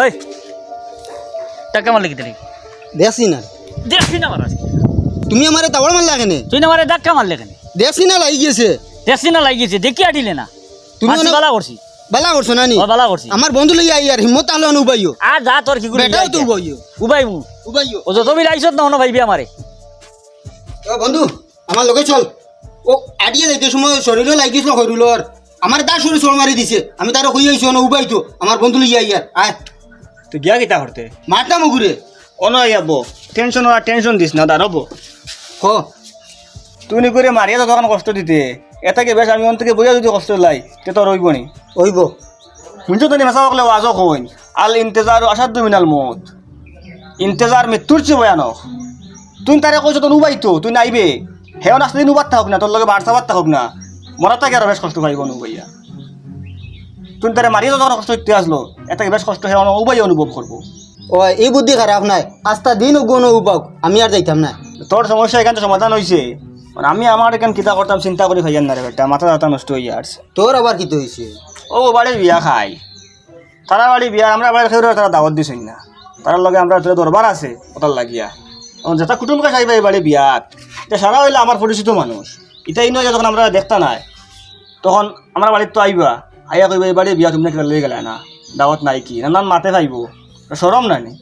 ওই টাকা মারলে কি তালি? দেখছি না। দেখছি না মারা তুমি আমারে তাওয়ার মারলা কেনে? তুই না মারে ধাক্কা মারলে কেন? দেখছি না লাগি গেছে দেখছি না লাগিয়েছে দেখি আটিলে না। তুমি বালা করছি। বালা করছ না নি ও বালা করছি। আমার বন্ধু লইয়া আই আর হিম্মত তাহলে উবাইও। আর যা তোর কি করে বেটাও তো উবাইও। উবাইবু উবাইও। ও যত বিল আইসত না অন্য ভাইবি আমারে ও বন্ধু আমার লগে চল। ও আটিয়ে যাইতে সময় শরীরও লাগিয়েছিল শরীরর আমার দা শরীর চল মারি দিছে। আমি তার কই আইছো না উবাইতো। আমার বন্ধু লইয়া আই আর আয়। তুই গিয়া কিতা করতে? মারতাম ওগুরে অন আইয়াবো টেনশন আর টেনশন দিস না দাঁড়াব ক? তুই নি করে মারিয়া তো তখন কষ্ট দিতে। এটাকে বেশ আমি অন থেকে বইয়া যদি কষ্ট লাই তে তোর রইব নি? ওইব শুনছো তো মেসা সকলে ওয়াজও কইন আল ইন্তেজার আসাদ মিনাল মত। ইন্তেজার মৃত্যুর চেয়ে ভয়ানক। তুই তারে কইছ তোর উবাইতো তুই নাইবে। হেও নাস্তা উবাত থাকুক না তোর লগে বাড়সা বাত থাকুক না। মরা তাকে আরও বেশ কষ্ট পাইব নুবাইয়া তুই তারে মারিয়া তো কষ্ট দিতে আসলো। এটাকে বেশ কষ্ট হেও উবাইয়া অনুভব করব। ও এই বুদ্ধি খারাপ নাই। আস্তা দিন ওগুন উপাক আমি আর যাইতাম না। তোর সমস্যা এখান সমাধান হয়েছে আমি আমার এখান কিতা করতাম চিন্তা করে ভাইয়ান না রে বেটা মাথা ব্যথা নষ্ট হয়ে আসছে তোর আবার কি তো হয়েছে ও বাড়ি বিয়া খাই তারা বাড়ি বিয়া আমরা বাড়ি খেয়ে তারা দাওয়াত দিছেন না। তার লগে আমরা তোর দরবার আছে ওটার লাগিয়া। যেটা কুটুমকে খাইবা এই বাড়ি বিয়াত এটা সারা হইলে আমার পরিচিত মানুষ। এটা ইনো যখন আমরা দেখতা নাই। তখন আমরা বাড়ির তো আইবা। আইয়া কইবা এই বাড়ি বিয়া তুমি কিনা লই গেলে না দাওয়াত নাই কি? না মাতে পাইব সরম নাই নি?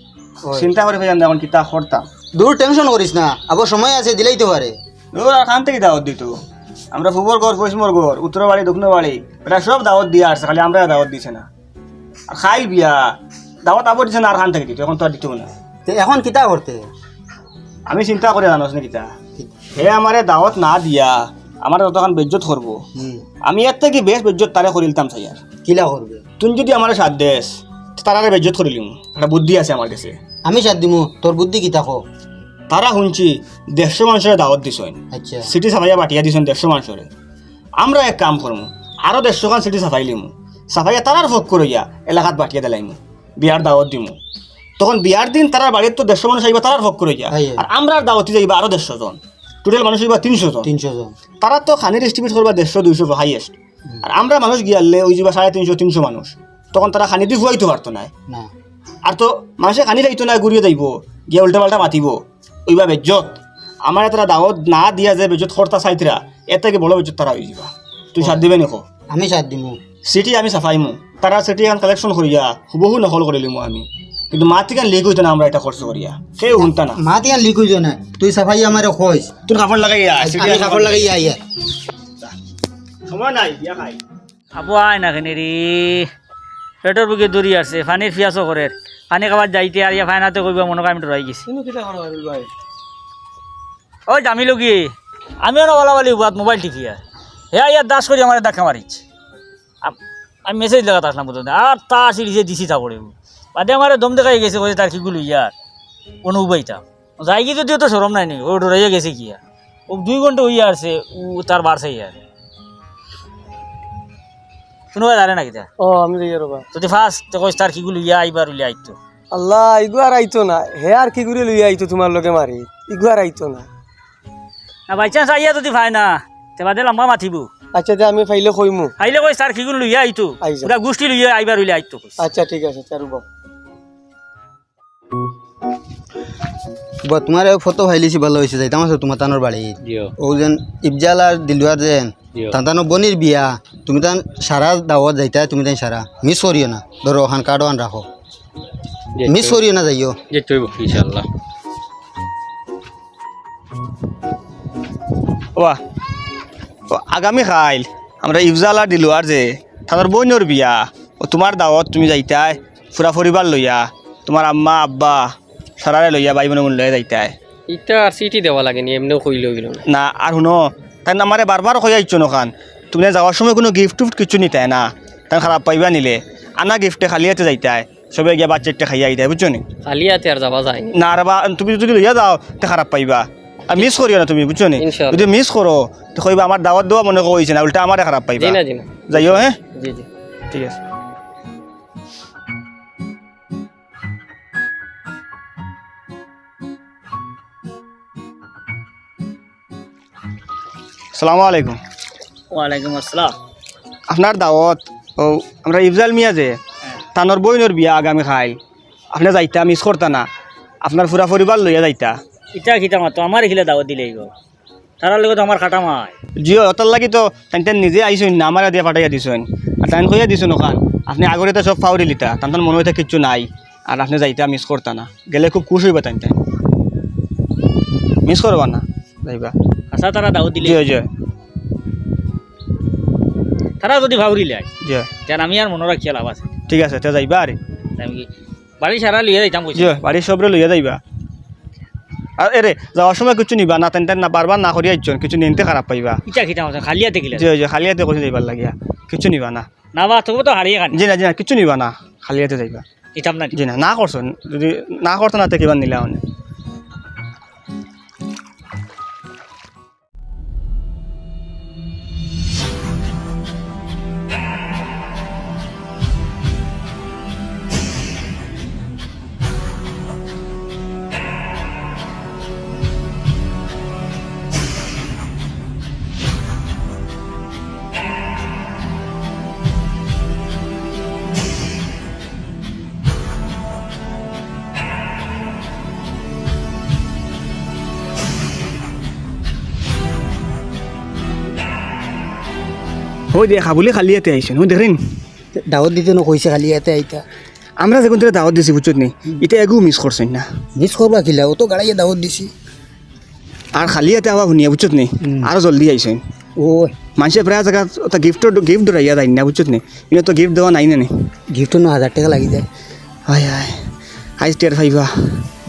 চিন্তা করে ভাইয়ান এখন কিতা করতাম দূর টেনশন করিস না আবার সময় আছে দিলেই তো পারে। ওরা খান থেকে দাওয়াত দিত। আমরা পূবর ঘর পশ্চিমর ঘর উত্তর বাড়ি দক্ষিণ বাড়ি এটা সব দাওয়াত দিয়ে আসছে খালি আমরা দাওয়াত দিছে না। আর খাই বিয়া দাওয়াত আবার দিছে না আর খান থেকে দিত এখন তো আর দিত না। এখন কিতা করতে? আমি চিন্তা করে জানোস না কিতা? হে আমারে দাওয়াত না দিয়া আমার ততক্ষণ বেজ্জত করব আমি এর থেকে বেশ বেজ্জত তারে করিলতাম চাই আর কিলা করবে? তুমি যদি আমার সাথ দেশ তারা বেজ্জত করিলিম একটা বুদ্ধি আছে আমার কাছে। আমি সাথ দিমু তোর বুদ্ধি কো তারা শুনছি দেড়শো মানুষের দাওয়াত দিছেন। আচ্ছা। সিটি সাফাইয়া বাটিয়া দিছেন দেড়শো মানুষের। আমরা এক কাম করমু আরও দেড়শো খান সিটি সাফাই লিমু। সাফাইয়া তারার ভোগ করিয়া এলাকাত বাটিয়া দিলাইমু বিয়ার দাওয়াত দিমু। তখন বিয়ার দিন তারার বাড়ির তো দেড়শো মানুষ আইবা তারার ভোগ করিয়া। আর আমরা দাওয়াতি যাইবা আরও দেড়শো জন। টোটাল মানুষ হইবা তিনশো জন। তিনশো জন। তারা তো খানির এস্টিমেট করবা দেড়শো দুইশো হাইয়েস্ট আর আমরা মানুষ গিয়ালে ওই যাবা সাড়ে তিনশো তিনশো মানুষ। তখন তারা খানি দিয়ে হুয়াইতে পারতো না। আর তো মানুষে খানি যাইতো না ঘুরিয়ে যাইব গিয়ে উল্টা পাল্টা মাতিব। ওইবা বেজ্জত। আমার তারা দাওয়াত না দিয়া যে বেজত খরতা চাইতরা এর থেকে বড় বেজত তারা হয়ে যাবা তুই সাথ দিবে নিখো আমি সাথ দিমু। সিটি আমি চাফাইমু তারা সিটি এখন কালেকশন করিয়া হুবহু নকল করিলিমু আমি। কিন্তু মাতি কেন লিক হইতো না আমরা এটা খরচ করিয়া। কেউ শুনতা না। মা তিয়ান লিকুই না। তুই সাফাই আমারে কইস তোর কাপড় লাগাইয়া আমি কাপড় লাগাই আইয়া সময় নাই বিয়া খাই। আবু আয় না কেনে রে। পেটর বুকে দৌড়ি আসছে পানির পিয়াসও করে পানি খাবার যাইতে আর ইয়া ফাইনাতে করবে মনে আমি রয়ে গেছি। ওই দামি লগি আমিও না বলা বলি বাদ মোবাইল টিপি আর হে ইয়ার দাস করি আমার দেখা মারিচ্ছে আম- আমি মেসেজ লাগাতে আসলাম আর তা সিরিজে দিছি তা পড়ে বাদে আমার দম দেখাই গেছে কই তার কিগুলো ইয়ার? কোনো উবাইতাম যাই কি যদিও তো সরম নাই নি ও ডরাইয়া গেছে কি আর? ও দুই ঘণ্টা হইয়া আসছে ও তার বাড়ছে ইয়ার। শুনবা জানে না কিতা ও আমি যাই রবা যদি ফার্স্ট কইস তার কিগুলো ইয়া আইবার উলি আইতো। আল্লাহ ইগু আর আইতো না। হে আর কি করে লইয়া আইতো তোমার লগে মারি। ইগু আর আইতো না। না বাই চান্স আইয়া যদি ভাই না তে বাদে লম্বা মাথিব। আচ্ছা দে আমি ফাইলে কইমু। আইলে কইস তার কিগুলো লইয়া আইতো। পুরা গোষ্ঠী লইয়া আইবার উলি আইতো আচ্ছা ঠিক আছে চারুব বা তোমার ফটো ফাইলিছি ভালো হয়েছে যাইতাম আছে তোমার তানোর বাড়ি। ও যেন ইফজাল আর দিলুয়ার যেন তান্তানো বনির বিয়া তুমি তান সারা দাওয়াত যাইতা তুমি তাই সারা। মিস করিও না ধরো ওখান কার্ড ওখান রাখো। মিস করিও না যাইও। ইনশাল্লাহ ও আগামী খাইল আমরা ইফজালা দিলো আর যে তাদের বইনর বিয়া ও তোমার দাওয়াত তুমি যাইতাই ফুরা পরিবার লইয়া। তোমার আম্মা আব্বা সারারে লইয়া ভাই বোন লইয়া যাইতাই ইটা আর সিটি দেওয়া লাগে নি এমনিও কইল গেল না। আর শুনো তাই আমারে বারবার কই আইছো নখান তুমি যাওয়ার সময় কোনো গিফট টুফট কিছু নিতাই না তাই খারাপ পাইবা নিলে। আনা গিফটে খালি হাতে যাইতাই সবে গিয়া বাচ্চা একটা খাইয়া আইতাই বুঝছ নি? খালি হাতে আর যাবা যায় না। আর বা তুমি যদি লইয়া যাও তে খারাপ পাইবা। আর মিস করিও না তুমি বুঝছ নি? যদি মিস করো তো কইবা আমার দাওয়াত দেওয়া মনে কইছে না উল্টা আমারে খারাপ পাইবা। জি না জি না যাইও হ্যাঁ? জি জি। ঠিক আছে। সালামু আলাইকুম। ওয়ালাইকুম আসসালাম। আপনার দাওয়াত ও আমরা ইফজাল মিয়া যে তানোর বইনোর বিয়া আগামী খাই। আপনি যাইতা মিস করতা না। আপনার পুরা পরিবার লইয়া যাইতা। ইটা খিতা মাতো আমার এখিলে দাওয়াত দিলেই গো তারার লগত আমার খাটা মায় জিও অতর লাগি তো তাই নিজে আইসুন না আমার দিয়া পাঠাইয়া দিছেন আর তাই কইয়া দিছুন ওখান আপনি আগরে তো সব ফাউরি লিতা তান তান মনে হইতে কিচ্ছু নাই। আর আপনি যাইতা মিস করতা না। গেলে খুব খুশ হইবা তাই মিস করবা না যাইবা। আশা তারা দাওয়াত দিলে। তারা যদি ভাবরি লাই তেন আমি আর মনে রাখিয়া লাভ আছে। ঠিক আছে তে যাইবা আরে বাড়ি সারা লিয়ে যাইতাম জিও বাড়ির সবরে লইয়া যাইবা। আর এরে যাওয়ার সময় কিছু নিবা না তেন তেন না বারবার না করিয়া ইচ্ছন কিছু নিতে খারাপ পাইবা। ইটা খিতা মাতো খালিয়া দেখিলে জিও জিও খালিয়াতে কইছে যাইবার লাগিয়া। কিছু নিবা না। না বা তবু তো হারিয়ে খানি জি না জি না কিছু নিবা না খালিয়াতে যাইবা। ইতাম না জি না না করছ যদি না করতো না তে কিবা নিলা মানে। হই দেখা বলে খালিয়াতে আইছেন হই দেখেন দাওয়াত দিতে ন কইছে খালি ইয়াতে আইতা। আমরা যখন তোরা দাওয়াত দিছি বুঝছত নি? এটা এগু মিস করছেন না। মিস করবা কিলা ও তো গাড়াইয়া দাওয়াত দিছি আর খালিয়াতে আবার শুনিয়া বুঝছত নি? আরও জলদি আইছেন ও মানুষের প্রায় জায়গা ওটা গিফট গিফট ধরাইয়া দেয় না বুঝছত নি? ইনো তো গিফট দেওয়া নাই না গিফট ন হাজার টাকা লাগি যায়। হায় হায়। আইস টের ফাইবা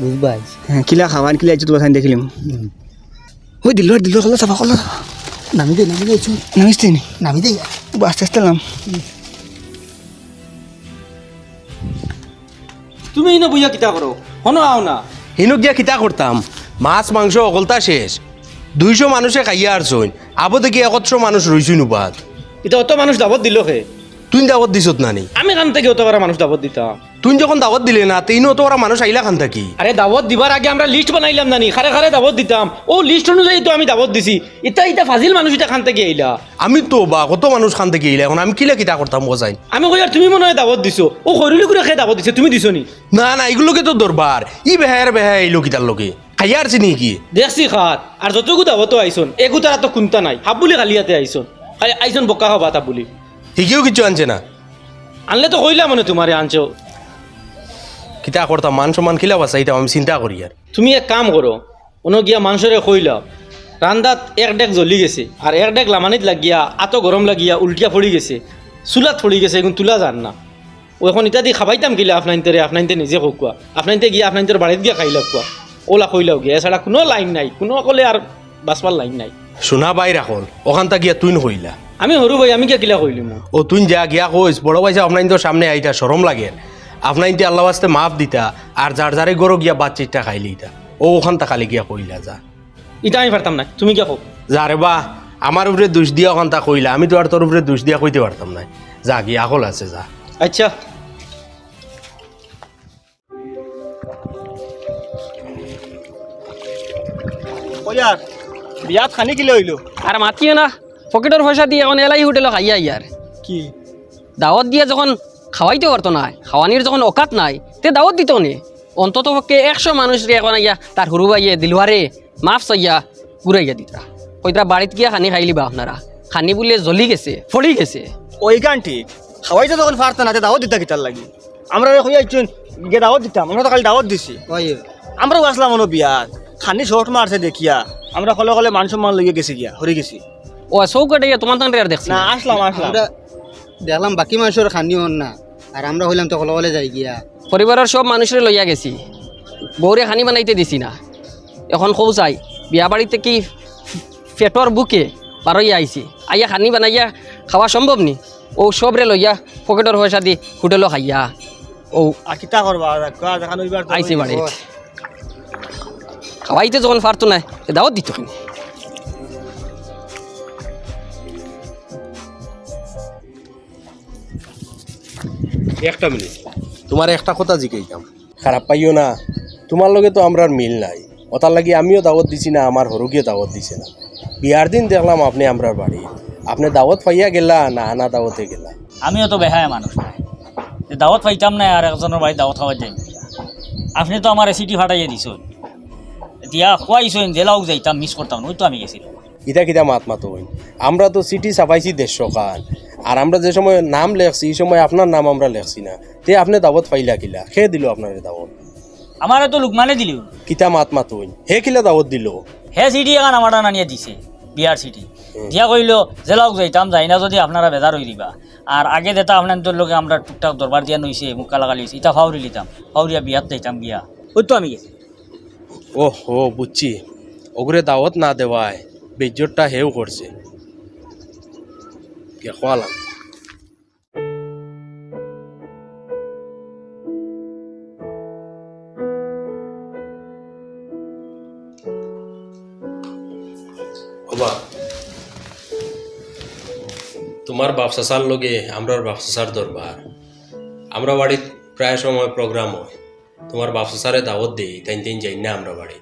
বুঝবা হ্যাঁ কিলা খাওয়ান কিলা আইছো তোমার দেখিলাম ওই দিল দিল কলা চাফা কলা। নামি দে নামি দেছো নামিস নি? নামি দে। আস্তে আস্তে নাম। তুমি ইনো বুঝা কিতা করো? হনো আও না। হিনুক গিয়া কিতা করতাম? মাছ মাংস অকলতা শেষ। দুইশো মানুষে খাইয়া আরছইন আবো দেখি একত্র মানুষ রইছুন উপাত এটা অত মানুষ দাবত দিল হে তুই দাওয়াত দিছত নানি? আমি কান থেকে অত বড় মানুষ দাবত দিতাম তুই যখন দাওয়াত দিলে না তিনও তো ওরা মানুষ আইলা খান থাকি? আরে দাবত দিবার আগে আমরা লিস্ট বানাইলাম নানি খারে খারে দাবত দিতাম। ও লিস্ট অনুযায়ী তো আমি দাবত দিছি। ইতা ইতা ফাজিল মানুষ এটা খান থেকে আইলা। আমি তো বা কত মানুষ খান থেকে আইলা এখন আমি কিলা কিতা করতাম বোঝাই? আমি কই আর তুমি মনে হয় দাবত দিছো? ও হরিলি করে খেয়ে দাবত দিছে তুমি দিছো নি? না না এগুলোকে তো দরবার। ই বেহায়ের বেহায় আইলো কিতার লোকে। খাইয়া আরছি নি কি? দেখছি খাত। আর যতগু দাবতো আইসন এগু তারা তো কুন্তা নাই। হাব বুলি খালিয়াতে আইসন। খালি আইসন বকা খাবা তা বুলি। শিকিও কিছু আনছে না? আনলে তো কইলা মানে তোমারে আনছো। কিতা করতাম মান সম্মান কিলা বাঁচাইতাম আমি চিন্তা করি আর। তুমি এক কাম করো অন্য গিয়া মাংসরে কইলাও রান্দাত এক ডেক জ্বলি গেছে আর এক ডেক লামানিত লাগিয়া আতো গরম লাগিয়া উল্টিয়া পড়ি গেছে। চুলাত পড়ি গেছে এখন তুলা যান না। ও এখন ইটা দি খাবাইতাম কিলা আপনাইনতে আপনাইনতে নিজে কোয়া আপনাইনতে গিয়া আপনাইনতে বাড়িত গিয়া খাইলা কোয়া ওলা কইলাও গিয়া এছাড়া কোনো লাইন নাই কোনো অকলে আর বাঁচবার লাইন নাই। শোনা বাই রাখল ওখান তা গিয়া তুই কইলা আমি সৰু ভাই আমি কিয়া কিলা কইলিম ও তুই যা গিয়া কইস বড় পয়সা আপনার তো সামনে আইতা সরম লাগে। আপনার ইন্তে আল্লাহ আস্তে মাফ দিতা আর যার যারে গরো গিয়া বাচ্চিটা খাইলি ইতা। ও ওখান তা খালি গিয়া কইলা যা। ইটা আমি পারতাম না তুমি কিয়া কও যারে বা আমার উপরে দোষ দিয়া ওখান তা কইলা আমি তো আর তোর উপরে দোষ দিয়া কইতে পারতাম না যা গিয়া আকল আছে যা। আচ্ছা। বিয়াত খানি কিলে হইল? আর মাতিও না? পকেটের পয়সা দিয়ে এখন এলাই হোটেলে খাইয়া ইয়ার কি? দাওয়াত দিয়ে যখন খাওয়াইতে পারতো না খাওয়ানির যখন অকাত নাই তে দাওয়াত দিত নি। অন্তত পক্ষে একশো মানুষ রে এখন আইয়া তার সরু বাইয়ে দিলুয়ারে মাফ চাইয়া পুরাইয়া দিতা। কইতা বাড়িত গিয়া খানি খাইলিবা আপনারা। খানি বলে জ্বলি গেছে ফলি গেছে। ওই গান ঠিক খাওয়াইতে তখন পারতো না তে দাওয়াত দিতা কিতার লাগি? আমরা কই আইছুন গিয়ে দাওয়াত দিতাম আমরা তো খালি দাওয়াত দিছি। আমরাও আসলাম মনো বিয়াত খানি শর্ট মারছে দেখিয়া। আমরা কলে কলে মান সম্মান লইয়া গেছি গিয়া হরে গেছি। ও চৌকাটে তোমার তান আর দেখছি না আসলাম আসলাম। দেখলাম বাকি মানুষের খানি হন না। আর আমরা হইলাম তো কলে কলে যাই গিয়া। পরিবারের সব মানুষের লইয়া গেছি। বউরে খানি বানাইতে দিছি না। এখন সৌ চাই বিয়া বাড়িতে কি পেটর বুকে পারইয়া আইছি। আইয়া খানি বানাইয়া খাওয়া সম্ভব নি? ও সবরে লইয়া পকেটর পয়সা দি হোটেলও খাইয়া। ও আর কিতা করবা আইসি হইছে। বাড়ি খাওয়াইতে যখন পারতো না দাওয়াত দিত কিনি একটা মিনিট। তোমার একটা কথা জিকাইতাম খারাপ পাইও না। তোমার লগে তো আমরা মিল নাই। ওটার লাগি আমিও দাওয়াত দিছি না আমার হরুকিও দাওয়াত দিছে না। বিয়ার দিন দেখলাম আপনি আমরার বাড়ি। আপনি দাওয়াত পাইয়া গেলা না আনা দাওয়াতে গেলা? আমিও তো বেহায় মানুষ। নাই যে দাওয়াত পাইতাম না আর একজনের বাড়ি দাওয়াত খাওয়া যাই আপনি তো আমার সিটি ফাটাইয়ে দিছ দিয়া খুয়াইছেন জেলাও যাইতাম মিস করতাম ওই তো আমি গেছিলাম। ইটা কিটা মাত মাতো আমরা তো সিটি ছাপাইছি দেড়শো কান। আর আমরা যে সময় নাম লেখছি এই সময় আপনার নাম আমরা লেখছি না। তে আপনি দাবত পাইলা কিলা? খেয়ে দিল আপনার দাবত আমারে তো লুকমানে দিল। কিতা মাত মাতো হইন হে কিলা দাওয়াত দিল? হে সিটি এখন আমার নানিয়ে দিছে বিয়ার সিটি দিয়া কইল জেলাও যাইতাম যাই না যদি আপনারা বেজার হয়ে দিবা। আর আগে দেতা আপনার লোকে আমরা টুকটাক দরবার দিয়া নইছে মুখ লাগালি ইটা ফাউরি লিতাম। ফাউরিয়া বিয়াত যাইতাম বিয়া। ওই তো আমি গেছি। ও হো বুঝছি। ওগুলো দাওয়াত না দেওয়ায় বেজ্জতটা হেও করছে। কে খোয়ালাম বাবা তোমার বাপসাসার লগে আমরার বাপসাসার দরবার। আমরা বাড়িত প্রায় সময় প্রোগ্রাম হয়। তোমার বাপসাসারে দাওয়াত দেই তাই তাই যাই না আমরা বাড়ি।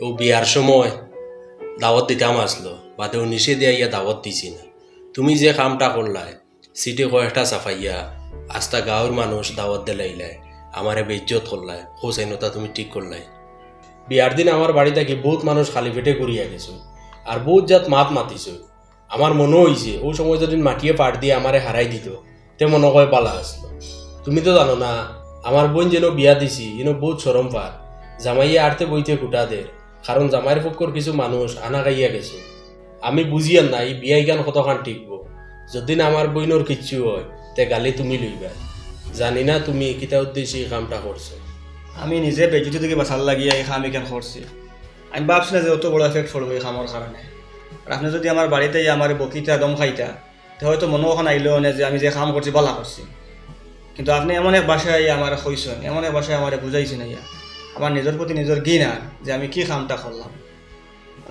ও বিয়ার সময় দাওয়াত দিতাম আসলো, বাদে ও নিষে দিয়া ইয়া দাওয়াত দিছি না। তুমি যে কামটা করলাই, সিটে কয়েকটা সাফাইয়া আস্তা গাঁৱৰ মানুষ দাওয়াত দিলাইলাই আমারে বেজ্জত করলাই হোসাইনতা তুমি ঠিক করলাই বিয়ার দিন আমার বাড়ি থাকি বহুত মানুষ খালি পেটে করিয়া গেছো আর বহুত জাত মাত মাতিছো। আমার মনে হয়েছে ও সময় যদি মাটিয়ে পাট দিয়ে আমারে হারাই দিত, তে মনে হয় পালা আসলো তুমি তো জানো না আমার বোন যেন বিয়া দিছি, ইনো বহুত সরম পার জামাইয়া আরতে বইতে কুটাদের কারণ জামাইয়ের পক্ষর কিছু মানুষ আনা গাইয়া গেছে। আমি বুঝিয়ান না, এই বিয়াই গান কতখান টিকবো? যদি না আমার বইনোর কিচ্ছু হয়, তে গালি তুমি লইবা। জানি না তুমি কিতা উদ্দেশ্যে এই কামটা করছ। আমি নিজে বেজুতি থেকে বাঁচার লাগিয়ে এই খাম এখান করছি। আমি ভাবছি না যে অত বড় এফেক্ট পড়ব এই খামর কারণে আর আপনি যদি আমার বাড়িতে আমার বকিটা, দম খাইতা তো হয়তো মনে ওখান আইলেও না যে আমি যে কাম করছি বলা করছি কিন্তু আপনি এমন এক বাসায় আমার কইছেন এমন এক বাসায় আমার বুঝাইছেন ইয়া আমার নিজের প্রতি নিজের আর যে আমি কি কামটা করলাম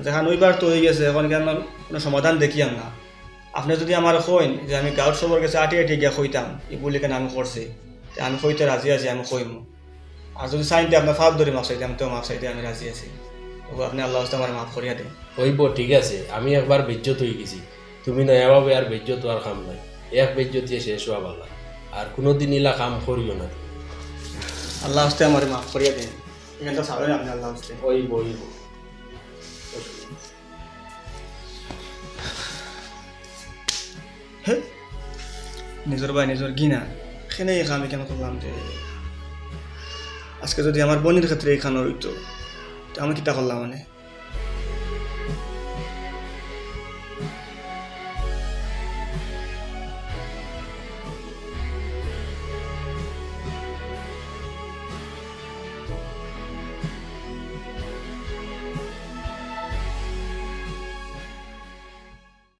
যেখান ওইবার তো হয়ে গেছে এখন কেন কোনো সমাধান দেখিয়াম না আপনি যদি আমার কইন যে আমি গাঁৱৰ সবর কাছে আটি আটি গিয়া কইতাম এই বলি কেন আমি করছি আমি কইতে রাজি আছি আমি কইম আর যদি চাইতে আপনার ফাপ ধরে মাফ চাইতে আমি তো মাফ চাইতে আমি রাজি আছি। তবু আপনি আল্লাহ হস্তে আমার মাফ করিয়া দেন হইব ঠিক আছে। আমি একবার বেজ্জত হয়ে গেছি। তুমি নয়াভাবে আর বেজ্জত হওয়ার কাম নাই। এক বেজ্জত দিয়ে শেষ হওয়া ভালো আর কোনোদিন ইলা কাম করিও না আল্লাহ হস্তে আমার মাফ করিয়া দেন এখানটা ছাড়েন আপনি আল্লাহ হস্তে হইব হইব। হে নিজের বা নিজের গিনা। সেনে এই কাম কেন করলাম যে আজকে যদি আমার বোনের ক্ষেত্রে এই খানো হইতো তো আমি কিতা করলাম মানে?